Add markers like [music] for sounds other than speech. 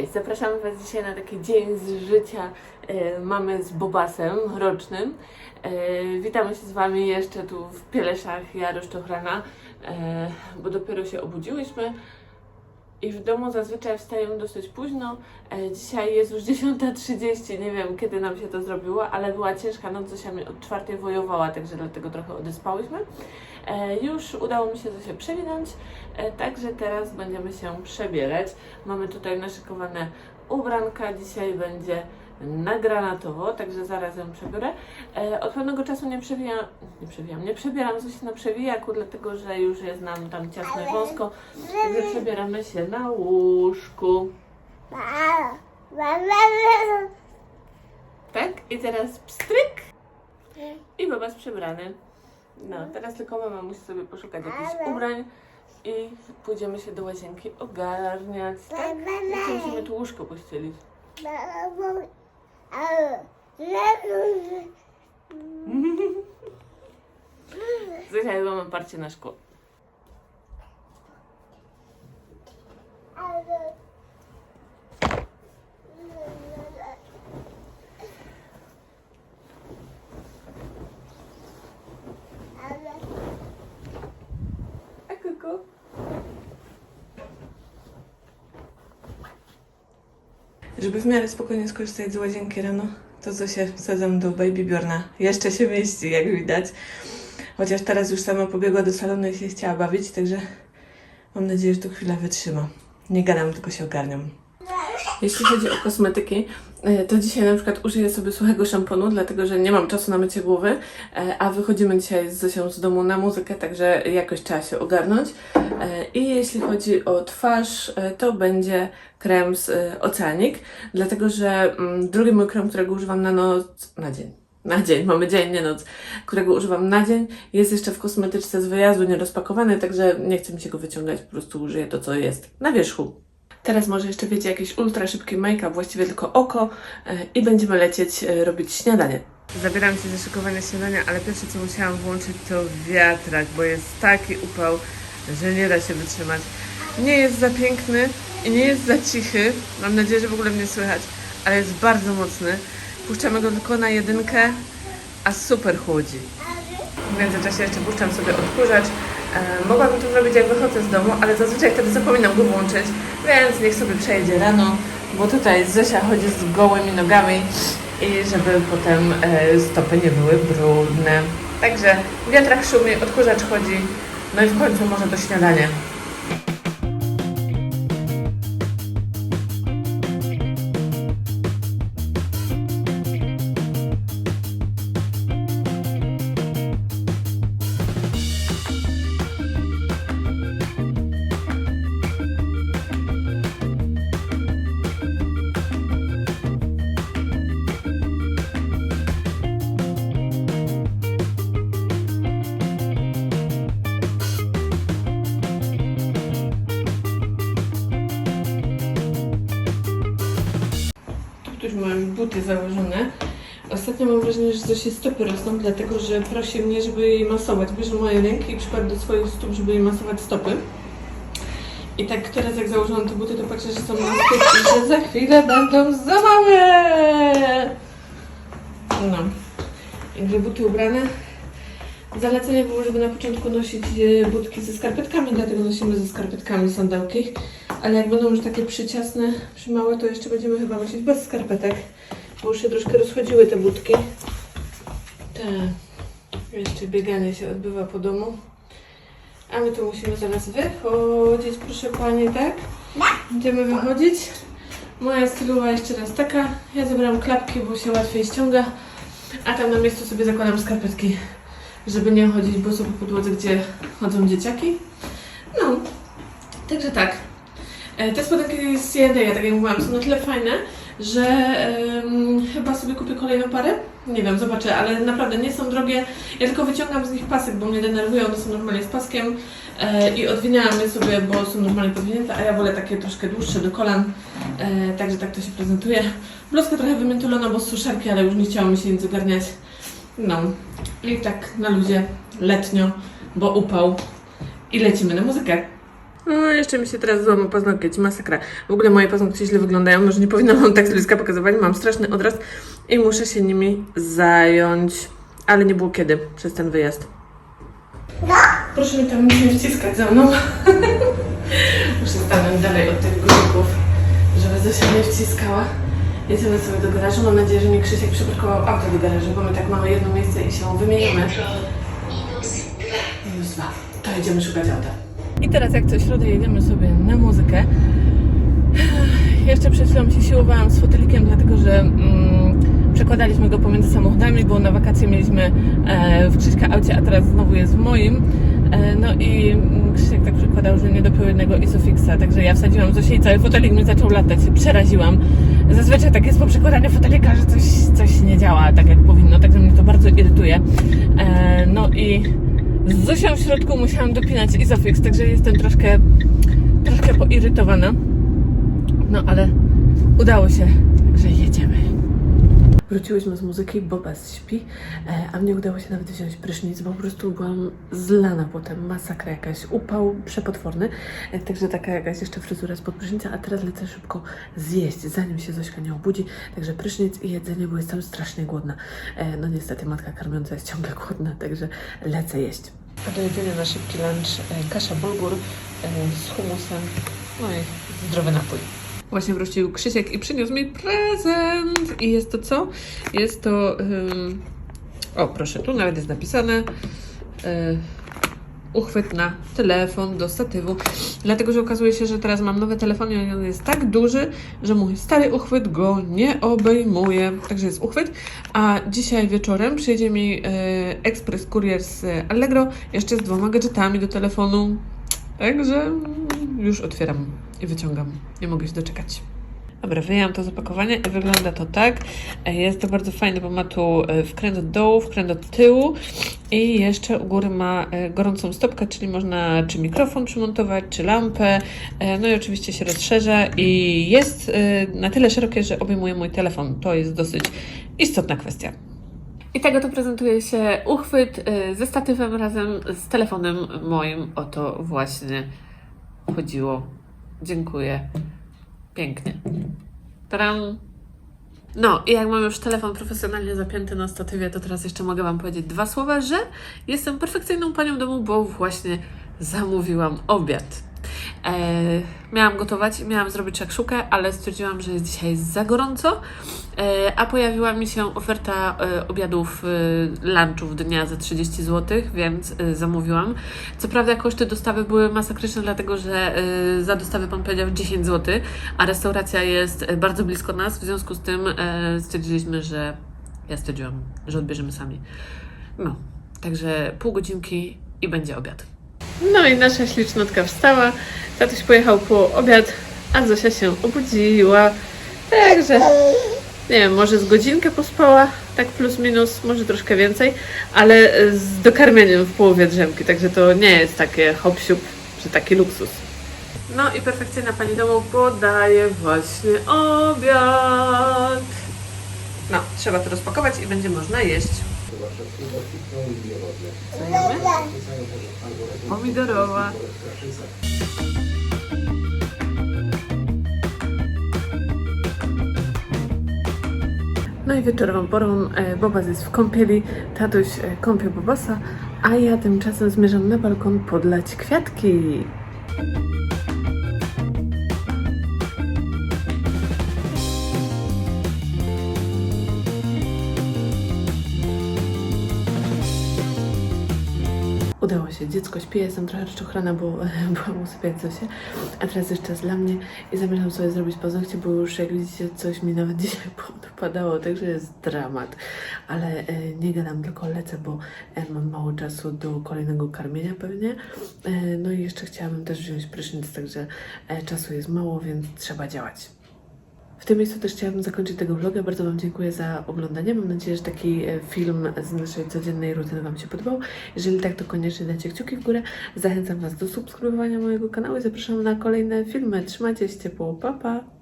Cześć, zapraszamy Was dzisiaj na taki dzień z życia e, mamy z Bobasem rocznym. E, witamy się z Wami jeszcze tu w Pieleszach Czochrana, e, bo dopiero się obudziłyśmy i w domu zazwyczaj wstajemy dosyć późno. E, dzisiaj jest już 10.30, nie wiem kiedy nam się to zrobiło, ale była ciężka noc, Zosia mi od czwartej wojowała, także dlatego trochę odespałyśmy. E, już udało mi się Zosię przewinąć, e, także teraz będziemy się przebierać. Mamy tutaj naszykowane ubranka, dzisiaj będzie na granatowo, także zaraz ją przebiorę. E, od pewnego czasu nie przewijam, nie przewijam, nie przebieram Zosi na przewijaku, dlatego że już jest nam tam ciasno i wąsko, także przebieramy się na łóżku. Tak? I teraz pstryk i babas przebrany. No, teraz tylko mama musi sobie poszukać jakichś ubrań i pójdziemy się do łazienki ogarniać, tak? Jeszcze musimy tu łóżko pościelić. Zresztą chyba mam parcie na szkło. A kuku? Żeby w miarę spokojnie skorzystać z łazienki rano, to Zosię wsadzam do Baby Bjorna. Jeszcze się mieści, jak widać. Chociaż teraz już sama pobiegła do salonu i się chciała bawić, także mam nadzieję, że tu chwilę wytrzyma. Nie gadam, tylko się ogarniam. Jeśli chodzi o kosmetyki, e, to dzisiaj na przykład użyję sobie suchego szamponu, dlatego że nie mam czasu na mycie głowy, e, a wychodzimy dzisiaj z Zosią z domu na muzykę, także jakoś trzeba się ogarnąć. E, I jeśli chodzi o twarz, to będzie krem z Oceanic, dlatego że mm, drugi mój krem, którego używam na noc, na dzień. Na dzień, mamy dzień, nie noc, którego używam na dzień. Jest jeszcze w kosmetyczce z wyjazdu nierozpakowany, także nie chcę mi się go wyciągać, po prostu użyję to, co jest na wierzchu. Teraz może jeszcze wiecie jakiś ultra szybki make-up, właściwie tylko oko e, i będziemy lecieć e, robić śniadanie. Zabieram się za szykowanie śniadania, ale pierwsze co musiałam włączyć to wiatrak, bo jest taki upał, że nie da się wytrzymać. Nie jest za piękny i nie jest za cichy. Mam nadzieję, że w ogóle mnie słychać, ale jest bardzo mocny. Puszczamy go tylko na jedynkę, a super chłodzi. W międzyczasie jeszcze puszczam sobie odkurzacz. E, mogłabym to zrobić jak wychodzę z domu, ale zazwyczaj wtedy zapominam go włączyć, więc niech sobie przejdzie rano, bo tutaj Zosia chodzi z gołymi nogami i żeby potem e, stopy nie były brudne. Także wiatrak szumi, odkurzacz chodzi, no i w końcu może to śniadanie. Buty założone. Ostatnio mam wrażenie, że Zosie stopy rosną, dlatego że prosi mnie, żeby jej masować. Bierze moje ręki i przykład do swoich stóp, żeby jej masować stopy. I tak teraz jak założyłam te buty, to patrzę, że są styk i że za chwilę będą za małe. No. Także buty ubrane. Zalecenie było, żeby na początku nosić e, butki ze skarpetkami, dlatego nosimy ze skarpetkami sandałki. Ale jak będą już takie przyciasne, przymałe, to jeszcze będziemy chyba nosić bez skarpetek, bo już się troszkę rozchodziły te budki. Tak. Jeszcze bieganie się odbywa po domu. A my tu musimy zaraz wychodzić, proszę Pani, tak? Będziemy wychodzić. Moja stylowa jeszcze raz taka. Ja zabrałam klapki, bo się łatwiej ściąga. A tam na miejscu sobie zakładam skarpetki, żeby nie chodzić boso po podłodze, gdzie chodzą dzieciaki. No, także tak. E, Te spodenki z C&A, tak jak mówiłam, są na tyle fajne, że em, chyba sobie kupię kolejną parę. Nie wiem, zobaczę, ale naprawdę nie są drogie. Ja tylko wyciągam z nich pasek, bo mnie denerwują, one są normalnie z paskiem e, i odwiniałam je sobie, bo są normalnie podwinięte, a ja wolę takie troszkę dłuższe do kolan, e, także tak to się prezentuje. Bluzka trochę wymiętulona, bo z suszarki, ale już nie chciało mi się nic ogarniać. No i tak na luzie, letnio, bo upał i lecimy na muzykę. No, jeszcze mi się teraz złamał paznokieć, masakra. W ogóle moje paznokcie źle wyglądają, może nie powinnam wam tak z bliska pokazywać, mam straszny odraz i muszę się nimi zająć. Ale nie było kiedy przez ten wyjazd. Proszę mi tam nie wciskać za mną. [laughs] Muszę stanąć dalej od tych guzików, żeby Zosia nie wciskała. Jedziemy sobie do garażu. Mam nadzieję, że mi Krzysiek przyparkował auto do garażu, bo my tak mamy jedno miejsce i się wymienimy. Minus dwa. To jedziemy szukać auta. I teraz jak co środę jedziemy sobie na muzykę. Jeszcze przed chwilą się siłowałam z fotelikiem, dlatego że mm, przekładaliśmy go pomiędzy samochodami, bo na wakacje mieliśmy e, w Krzyśka aucie, a teraz znowu jest w moim. E, no i mm, Krzysiek tak przekładał, że nie dopiął jednego Isofixa, także ja wsadziłam Zosię i cały fotelik mi zaczął latać, się przeraziłam. Zazwyczaj tak jest po przekładaniu fotelika, że coś, coś nie działa tak jak powinno, także mnie to bardzo irytuje. E, no i z Zosią w środku musiałam dopinać Isofix, także jestem troszkę, troszkę poirytowana. No ale udało się, także jedziemy. Wróciłyśmy z muzyki, Bobas śpi, e, a mnie udało się nawet wziąć prysznic, bo po prostu byłam zlana potem, masakra jakaś, upał przepotworny, e, także taka jakaś jeszcze fryzura spod prysznica, a teraz lecę szybko zjeść, zanim się Zośka nie obudzi, także prysznic i jedzenie, bo jestem strasznie głodna. E, No niestety matka karmiąca jest ciągle głodna, także lecę jeść. A do jedzenia na szybki lunch e, kasza bulgur e, z humusem, no i zdrowy napój. Właśnie wrócił Krzysiek i przyniósł mi prezent. I jest to co? Jest to. ym, o, proszę, tu nawet jest napisane. y, uchwyt na telefon do statywu. Dlatego, że okazuje się, że teraz mam nowy telefon i on jest tak duży, że mój stary uchwyt go nie obejmuje. Także jest uchwyt. A dzisiaj wieczorem przyjedzie mi y, ekspres kurier z Allegro jeszcze z dwoma gadżetami do telefonu. Także już otwieram i wyciągam. Nie mogę się doczekać. Dobra, wyjęłam to z opakowania i wygląda to tak. E, Jest to bardzo fajne, bo ma tu e, wkręt od dołu, wkręt od tyłu i jeszcze u góry ma e, gorącą stopkę, czyli można czy mikrofon przymontować, czy lampę. No i oczywiście się rozszerza i jest na tyle szerokie, że obejmuje mój telefon. To jest dosyć istotna kwestia. I tego to prezentuje się uchwyt ze statywem razem z telefonem moim. O to właśnie chodziło. Dziękuję. Pięknie. Taram. No, i jak mam już telefon profesjonalnie zapięty na statywie, to teraz jeszcze mogę Wam powiedzieć dwa słowa, że jestem perfekcyjną panią domu, bo właśnie zamówiłam obiad. E, miałam gotować, miałam zrobić szakszukę, ale stwierdziłam, że jest dzisiaj za gorąco, e, a pojawiła mi się oferta e, obiadów, e, lunchów dnia za 30 zł, więc e, zamówiłam. Co prawda koszty dostawy były masakryczne, dlatego że e, za dostawę Pan powiedział 10 zł, a restauracja jest e, bardzo blisko nas, w związku z tym e, stwierdziliśmy, że ja stwierdziłam, że odbierzemy sami. No, także pół godzinki i będzie obiad. No i nasza ślicznotka wstała, tatuś pojechał po obiad, a Zosia się obudziła. Także, nie wiem, może z godzinkę pospała, tak plus minus, może troszkę więcej, ale z dokarmieniem w połowie drzemki, także to nie jest takie hop czy taki luksus. No i perfekcyjna pani domu podaje właśnie obiad. Trzeba to rozpakować i będzie można jeść. Co? Pomidorowa. No i wieczorową porą e, Bobas jest w kąpieli, tatuś e, kąpie Bobasa, a ja tymczasem zmierzam na balkon podlać kwiatki. Udało się, dziecko śpi, jestem trochę rozczochrana, bo [laughs] byłam usypiać Zosię, a teraz jest czas dla mnie. I zamierzam sobie zrobić paznokcie, bo już jak widzicie coś mi nawet [laughs] dzisiaj podpadało, także jest dramat, ale e, nie gadam, tylko lecę, bo e, mam mało czasu do kolejnego karmienia pewnie, e, no i jeszcze chciałabym też wziąć prysznic, także e, czasu jest mało, więc trzeba działać. W tym miejscu też chciałabym zakończyć tego vloga. Bardzo Wam dziękuję za oglądanie. Mam nadzieję, że taki e, film z naszej codziennej rutyny Wam się podobał. Jeżeli tak, to koniecznie dajcie kciuki w górę. Zachęcam Was do subskrybowania mojego kanału i zapraszam na kolejne filmy. Trzymajcie się ciepło. Pa, pa!